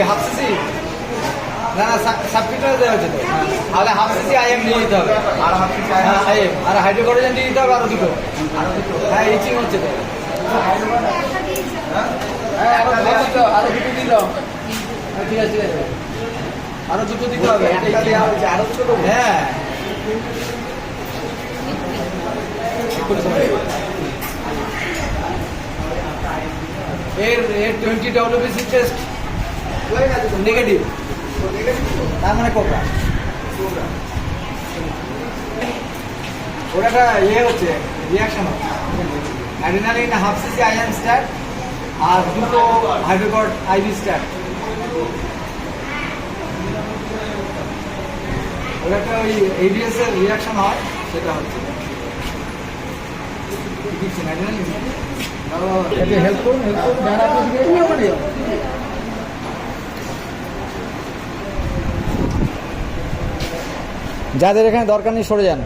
কি half CC? না না সাবস্ক্রিপশন দেওয়া হচ্ছে তো। তাহলে হাফ সিসি আইএম দিয়ে দিতে হবে। আর হাফ সিসি হ্যাঁ আইএম আর হাইড্রোকোডেন দিয়ে দিতে হবে আরও দুটো। হ্যাঁ ইচিং হচ্ছে তো। হ্যাঁ? আরও দুটো দিল আরও দুটো দিল হ্যাঁ, ঠিক আছে ঠিক আছে। আরও দুটো দিতে হবে আরও দুটো হ্যাঁ। এর এর টোয়েন্টি ডব্লিউবিসি টেস্ট হয়ে নেগেটিভ তার মানে কোবরা। ওটা একটা ইয়ে হচ্ছে রিয়াকশন হচ্ছে। Adrenaline half CC IM stat আর দুটো হাইড্রোকড আইভি স্ট্যাট ওটা একটা ওই এডিএস এর রিয়াকশন হয় সেটা হচ্ছে। হেল্প করুন হেল্প করুন যাদের এখানে দরকার নেই সরে যান।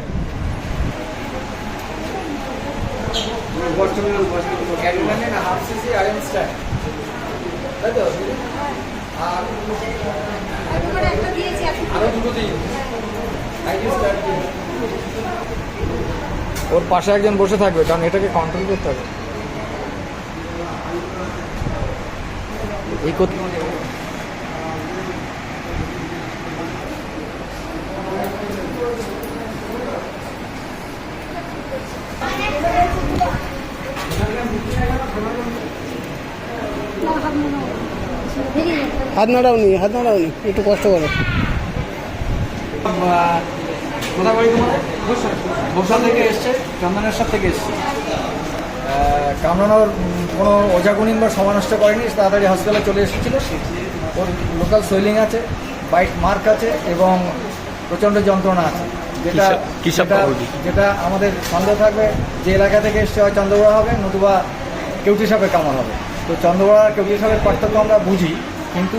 ওর পাশে একজন বসে থাকবে, কারণ এটাকে কন্ট্রোল করতে হবে। এই করতে হাত নাড়াওনি হাত নাড়াওনি একটু কষ্ট করো। কোথায় বাড়ি তোমাদের? বসা থেকে এসছে চন্দনেশ্বর থেকে এসছে। কামরানোর কোনো ওজাগুনিন বা সমানষ্ট করেনি তাড়াতাড়ি হসপিটালে চলে এসেছিল। ওর লোকাল সোয়েলিং আছে বাইট মার্ক আছে এবং প্রচণ্ড যন্ত্রণা আছে। যেটা যেটা যেটা আমাদের সন্দেহ থাকবে যে এলাকা থেকে এসছে হয় চন্দ্রবড়া হবে নতুবা কেউটি সাপের কামড় হবে। তো চন্দ্রবড়া আর সাপের পার্থক্য আমরা বুঝি, কিন্তু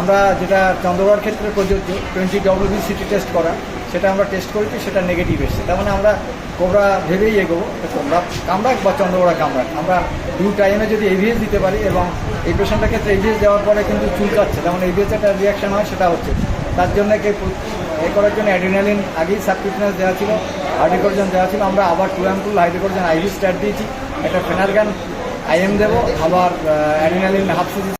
আমরা যেটা চন্দ্রবড়ার ক্ষেত্রে প্রযোজ্য টোয়েন্টি ডব্লিউবি সিটি টেস্ট করা, সেটা আমরা টেস্ট করেছি, সেটা নেগেটিভ এসেছে। তার মানে আমরা কোবরা ভেবেই এগোবো তো কোবরা কামড়াক বা চন্দ্রবড়া কামড়াক আমরা দু টাইমে যদি এভিএস দিতে পারি এবং এই পেশেন্টের ক্ষেত্রে এভিএস দেওয়ার পরে কিন্তু চুলকাচ্ছে তেমন এভিএস একটা রিয়াকশন হয়, সেটা হচ্ছে। তার জন্য কে এ করার জন্য অ্যাডিনালিন আগেই সাবকিউটনেস দেওয়া ছিল হাইড্রোকোরজন দেওয়া ছিল, আমরা আবার two ampoule hydrocortisone IV start দিয়েছি, একটা ফেনারগান আইএম দেবো আবার অ্যাড্রিনালিন হাফ সিজি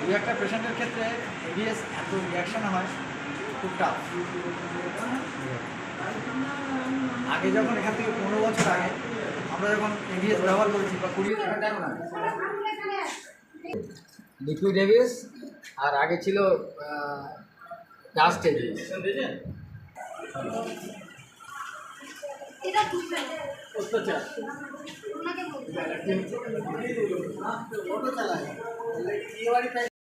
দু একটা পেশেন্টের ক্ষেত্রে এডিএস এত রিয়াকশন হয় খুব টাফ আগে যখন এখান থেকে পনেরো বছর আগে আমরা যখন এডিএস ব্যবহার করেছি বা কুড়ি লিকুইড এডিএস আর আগে ছিল ডাস্ট এডিএস এটা ঢুকবে না। অত্যাচার। ওনাকে বলতে অটো চালায়।